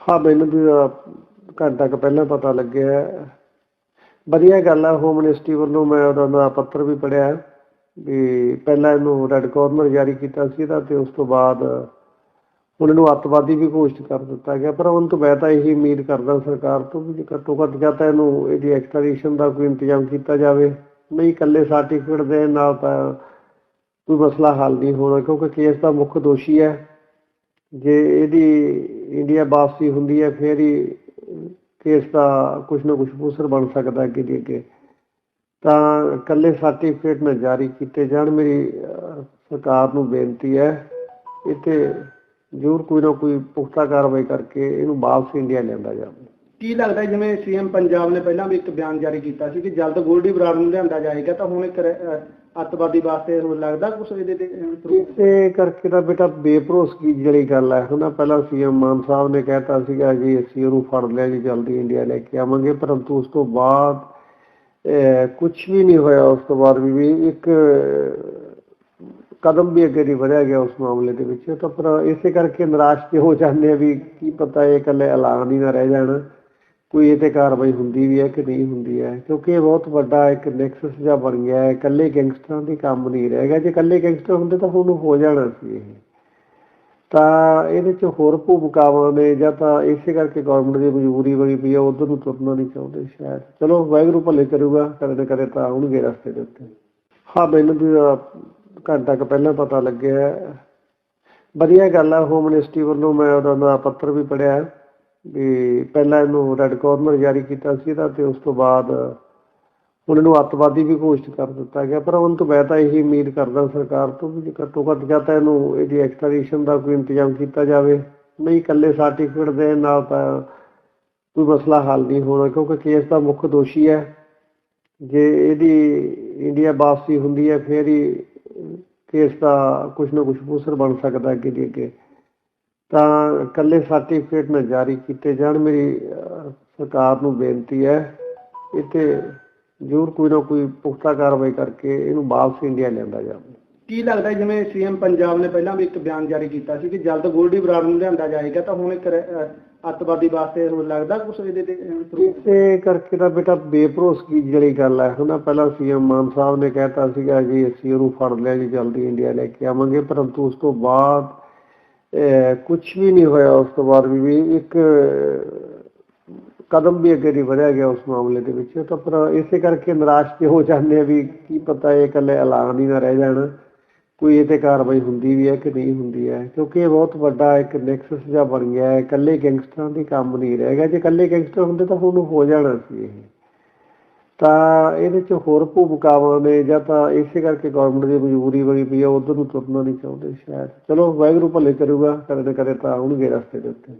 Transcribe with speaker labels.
Speaker 1: ਹਾਂ, ਮੈਨੂੰ ਵੀ ਘੰਟਾ ਕੁ ਪਹਿਲਾਂ ਪਤਾ ਲੱਗਿਆ ਵਧੀਆ ਗੱਲ ਹੈ ਹੋਮ ਮਿਨਿਸਟਰੀ ਵੱਲੋਂ ਮੈਂ ਉਹਦਾ ਦਾ ਪੱਤਰ ਵੀ ਪੜਿਆ ਵੀ ਪਹਿਲਾਂ ਇਹਨੂੰ ਰੈੱਡ ਕਾਰਨਰ ਜਾਰੀ ਕੀਤਾ ਸੀ ਇਹਦਾ ਤੇ ਉਸ ਤੋਂ ਬਾਅਦ ਹੁਣ ਇਹਨੂੰ ਅੱਤਵਾਦੀ ਵੀ ਘੋਸ਼ਿਤ ਕਰ ਦਿੱਤਾ ਗਿਆ। ਪਰ ਹੁਣ ਤੋਂ ਮੈਂ ਤਾਂ ਇਹੀ ਉਮੀਦ ਕਰਦਾ ਸਰਕਾਰ ਤੋਂ ਵੀ ਘੱਟੋ ਘੱਟ ਜਾਂ ਤਾਂ ਇਹਨੂੰ ਇਹਦੀ ਐਕਸਟ੍ਰੈਡੀਸ਼ਨ ਦਾ ਕੋਈ ਇੰਤਜ਼ਾਮ ਕੀਤਾ ਜਾਵੇ। ਨਹੀਂ, ਇਕੱਲੇ ਸਰਟੀਫਿਕੇਟ ਦੇਣ ਨਾਲ ਤਾਂ ਕੋਈ ਮਸਲਾ ਹੱਲ ਨਹੀਂ ਹੋਣਾ ਕਿਉਂਕਿ ਕੇਸ ਦਾ ਮੁੱਖ ਦੋਸ਼ੀ ਹੈ। ਜੇ ਇਹਦੀ ਇੰਡੀਆ ਵਾਪਸੀ ਹੁੰਦੀ ਹੈ, ਫਿਰ ਹੀ ਕੇਸ ਦਾ ਕੁਝ ਨਾ ਕੁਝ ਫੂਸਰ ਬਣ ਸਕਦਾ ਅੱਗੇ ਦੀ ਅੱਗੇ। ਤਾਂ ਇਕੱਲੇ ਸਰਟੀਫਿਕੇਟ ਨਾ ਜਾਰੀ ਕੀਤੇ ਜਾਣ, ਮੇਰੀ ਸਰਕਾਰ ਨੂੰ ਬੇਨਤੀ ਹੈ, ਇੱਥੇ ਜ਼ਰੂਰ ਕੋਈ ਨਾ ਕੋਈ ਪੁਖਤਾ ਕਾਰਵਾਈ ਕਰਕੇ ਇਹਨੂੰ ਵਾਪਸ ਇੰਡੀਆ ਲਿਆਂਦਾ ਜਾਵੇ।
Speaker 2: ਕੀ ਲੱਗਦਾ ਜਿਵੇਂ ਸੀਐਮ ਪੰਜਾਬ ਨੇ ਪਹਿਲਾਂ ਵੀ ਇੱਕ ਬਿਆਨ ਜਾਰੀ ਕੀਤਾ ਸੀ ਕਿ ਜਲਦ ਗੋਲਡੀ ਬਰਾੜ ਨੂੰ ਲਿਆਂਦਾ ਜਾਏਗਾ, ਤਾਂ ਹੁਣ ਇੱਕ ਅੱਤਵਾਦੀ ਵਾਸਤੇ ਹੁਣ ਲੱਗਦਾ ਕੁਝ ਇਹਦੇ ਤੇ
Speaker 1: ਇਸੇ ਕਰਕੇ ਤਾਂ ਬੇਟਾ ਬੇਭਰੋਸਗੀ ਜਿਹੜੀ ਗੱਲ ਹੈ ਹਨਾ ਪਹਿਲਾਂ ਸੀਐਮ ਮਾਨ ਸਾਹਿਬ ਨੇ ਕਹਿਤਾ ਸੀਗਾ ਜੀ, ਅਸੀਂ ਉਹਨੂੰ ਫੜ ਲਿਆ ਜੀ, ਜਲਦੀ ਇੰਡੀਆ ਲੈ ਕੇ ਆਵਾਂਗੇ, ਪਰੰਤੂ ਉਸ ਤੋਂ ਬਾਅਦ ਕੁਝ ਵੀ ਨਹੀਂ ਹੋਇਆ। ਉਸ ਤੋਂ ਬਾਅਦ ਵੀ ਇੱਕ ਕਦਮ ਵੀ ਅੱਗੇ ਨਹੀਂ ਵਧਿਆ ਗਿਆ ਉਸ ਮਾਮਲੇ ਦੇ ਵਿੱਚ। ਤਾਂ ਪਰ ਇਸੇ ਕਰਕੇ ਨਿਰਾਸ਼ ਹੋ ਜਾਂਦੇ ਆ ਵੀ ਕੀ ਪਤਾ ਇਹ ਇਕੱਲੇ ਐਲਾਨ ਹੀ ਨਾ ਰਹਿ ਜਾਣ। ਕੋਈ ਇਹ ਤੇ ਕਾਰਵਾਈ ਹੁੰਦੀ ਵੀ ਹੈ ਕਿ ਨਹੀਂ ਹੁੰਦੀ ਹੈ? ਕਿਉਂਕਿ ਇਹ ਬਹੁਤ ਵੱਡਾ ਇੱਕ ਨੈਕਸਸ ਜਿਹਾ ਬਣ ਗਿਆ ਹੈ। ਇਕੱਲੇ ਗੈਂਗਸਟਰਾਂ ਦੀ ਕੰਮ ਨਹੀਂ ਰਹੇਗਾ ਜੇ ਇਕੱਲੇ ਗੈਂਗਸਟਰ ਹੁੰਦੇ ਤਾਂ ਹੁਣ ਹੋ ਜਾਣਾ ਸੀ ਇਹ। ਤਾਂ ਇਹਦੇ ਚ ਹੋਰ ਭੂਮਿਕਾਵਾਂ ਨੇ ਜਾਂ ਤਾਂ ਇਸੇ ਕਰਕੇ ਗਵਰਨਮੈਂਟ ਦੀ ਮਜਬੂਰੀ ਬਣੀ ਪਈ ਹੈ। ਉਧਰ ਨੂੰ ਤੁਰਨਾ ਨਹੀਂ ਚਾਹੁੰਦੇ ਸ਼ਾਇਦ। ਚਲੋ, ਵਾਹਿਗੁਰੂ ਭਲੇ ਕਰੂਗਾ। ਕਦੇ ਨਾ ਕਦੇ ਤਾਂ ਆਉਣਗੇ ਰਸਤੇ ਦੇ ਉੱਤੇ। ਹਾਂ, ਮੈਨੂੰ ਵੀ ਘੰਟਾ ਕ ਪਹਿਲਾਂ ਪਤਾ ਲੱਗਿਆ ਵਧੀਆ ਗੱਲ ਆ। ਹੋਮ ਮਿਨਿਸਟਰੀ ਵੱਲੋਂ ਮੈਂ ਉਹਦਾ ਦਾ ਪੱਤਰ ਵੀ ਪੜਿਆ ਵੀ ਪਹਿਲਾਂ ਇਹਨੂੰ ਰੈੱਡ ਕਾਰਨਰ ਜਾਰੀ ਕੀਤਾ ਸੀ ਇਹਦਾ ਤੇ ਉਸ ਤੋਂ ਬਾਅਦ ਹੁਣ ਇਹਨੂੰ ਅੱਤਵਾਦੀ ਵੀ ਘੋਸ਼ਿਤ ਕਰ ਦਿੱਤਾ ਗਿਆ। ਪਰ ਹੁਣ ਤੋਂ ਮੈਂ ਤਾਂ ਇਹੀ ਉਮੀਦ ਕਰਦਾ ਸਰਕਾਰ ਤੋਂ ਵੀ ਘੱਟੋ ਘੱਟ ਜਾਂ ਤਾਂ ਇਹਨੂੰ ਇਹਦੀ ਐਕਸਟ੍ਰੈਡੀਸ਼ਨ ਦਾ ਕੋਈ ਇੰਤਜ਼ਾਮ ਕੀਤਾ ਜਾਵੇ। ਨਹੀਂ, ਇਕੱਲੇ ਸਰਟੀਫਿਕੇਟ ਦੇਣ ਨਾਲ ਤਾਂ ਕੋਈ ਮਸਲਾ ਹੱਲ ਨਹੀਂ ਹੋਣਾ, ਕਿਉਂਕਿ ਕੇਸ ਦਾ ਮੁੱਖ ਦੋਸ਼ੀ ਹੈ। ਜੇ ਇਹਦੀ ਇੰਡੀਆ ਵਾਪਸੀ ਹੁੰਦੀ ਹੈ, ਫਿਰ ਹੀ ਕੇਸ ਦਾ ਕੁਝ ਨਾ ਕੁਝ ਫੂਸਰ ਬਣ ਸਕਦਾ ਅੱਗੇ ਦੀ ਅੱਗੇ। ਤਾਂ ਇਕੱਲੇ ਸਰਟੀਫਿਕੇਟ ਨਾ ਜਾਰੀ ਕੀਤੇ ਜਾਣ ਮੇਰੀ ਸਰਕਾਰ ਨੂੰ ਬੇਨਤੀ ਹੈ ਇੱਥੇ ਜ਼ਰੂਰ ਕੋਈ ਨਾ ਕੋਈ ਪੁਖਤਾ ਕਾਰਵਾਈ ਕਰਕੇ ਇਹਨੂੰ ਵਾਪਸ ਇੰਡੀਆ ਲਿਆਂਦਾ ਜਾਵੇ
Speaker 2: ਕੀ ਲੱਗਦਾ ਜਿਵੇਂ ਸੀਐਮ ਪੰਜਾਬ ਨੇ ਪਹਿਲਾਂ ਵੀ ਇੱਕ ਬਿਆਨ ਜਾਰੀ ਕੀਤਾ ਸੀ ਕਿ ਜਲਦ ਗੋਲਡੀ ਬਰਾੜ ਨੂੰ ਲਿਆਂਦਾ ਜਾਏਗਾ ਤਾਂ ਹੁਣ ਇੱਕ ਅੱਤਵਾਦੀ ਵਾਸਤੇ ਹੁਣ ਲੱਗਦਾ ਕੁਝ ਇਹਦੇ ਤੇ?
Speaker 1: ਇਸੇ ਕਰਕੇ ਤਾਂ ਬੇਟਾ ਬੇਭਰੋਸਗੀ ਜਿਹੜੀ ਗੱਲ ਹੈ ਹਨਾ ਪਹਿਲਾਂ ਸੀਐਮ ਮਾਨ ਸਾਹਿਬ ਨੇ ਕਹਿਤਾ ਸੀਗਾ ਜੀ ਅਸੀਂ ਉਹਨੂੰ ਫੜ ਲਿਆ ਜੀ ਜਲਦੀ ਇੰਡੀਆ ਲੈ ਕੇ ਆਵਾਂਗੇ ਪਰੰਤੂ ਉਸ ਤੋਂ ਬਾਅਦ ਕੁਝ ਵੀ ਨਹੀਂ ਹੋਇਆ ਉਸ ਤੋਂ ਬਾਅਦ ਵੀ ਇੱਕ ਕਦਮ ਵੀ ਅੱਗੇ ਨਹੀਂ ਵਧਿਆ ਗਿਆ ਉਸ ਮਾਮਲੇ ਦੇ ਵਿੱਚ। ਤਾਂ ਪਰ ਇਸੇ ਕਰਕੇ ਨਿਰਾਸ਼ ਤੇ ਹੋ ਜਾਂਦੇ ਆ ਵੀ ਕੀ ਪਤਾ ਇਹ ਇਕੱਲੇ ਐਲਾਨ ਹੀ ਨਾ ਰਹਿ ਜਾਣ। ਕੋਈ ਇਹ ਤੇ ਕਾਰਵਾਈ ਹੁੰਦੀ ਵੀ ਹੈ ਕਿ ਨਹੀਂ ਹੁੰਦੀ ਹੈ? ਕਿਉਂਕਿ ਇਹ ਬਹੁਤ ਵੱਡਾ ਇੱਕ ਨੈਕਸਸ ਜਿਹਾ ਬਣ ਗਿਆ ਹੈ। ਇਕੱਲੇ ਗੈਂਗਸਟਰਾਂ ਦੀ ਕੰਮ ਨਹੀਂ ਰਹੇਗਾ ਜੇ ਇਕੱਲੇ ਗੈਂਗਸਟਰ ਹੁੰਦੇ ਤਾਂ ਹੁਣ ਹੋ ਜਾਣਾ ਸੀ ਇਹ। ਤਾਂ ਇਹਦੇ ਚ ਹੋਰ ਭੂਮਿਕਾਵਾਂ ਨੇ ਜਾਂ ਤਾਂ ਇਸੇ ਕਰਕੇ ਗਵਰਨਮੈਂਟ ਦੀ ਮਜਬੂਰੀ ਬਣੀ ਪਈ ਆ, ਉਧਰ ਨੂੰ ਤੁਰਨਾ ਨਹੀਂ ਚਾਹੁੰਦੇ ਸ਼ਾਇਦ। ਚਲੋ ਵਾਹਿਗੁਰੂ ਭਲੇ ਕਰੂਗਾ, ਕਦੇ ਨਾ ਕਦੇ ਤਾਂ ਆਉਣਗੇ ਰਸਤੇ ਦੇ ਉੱਤੇ।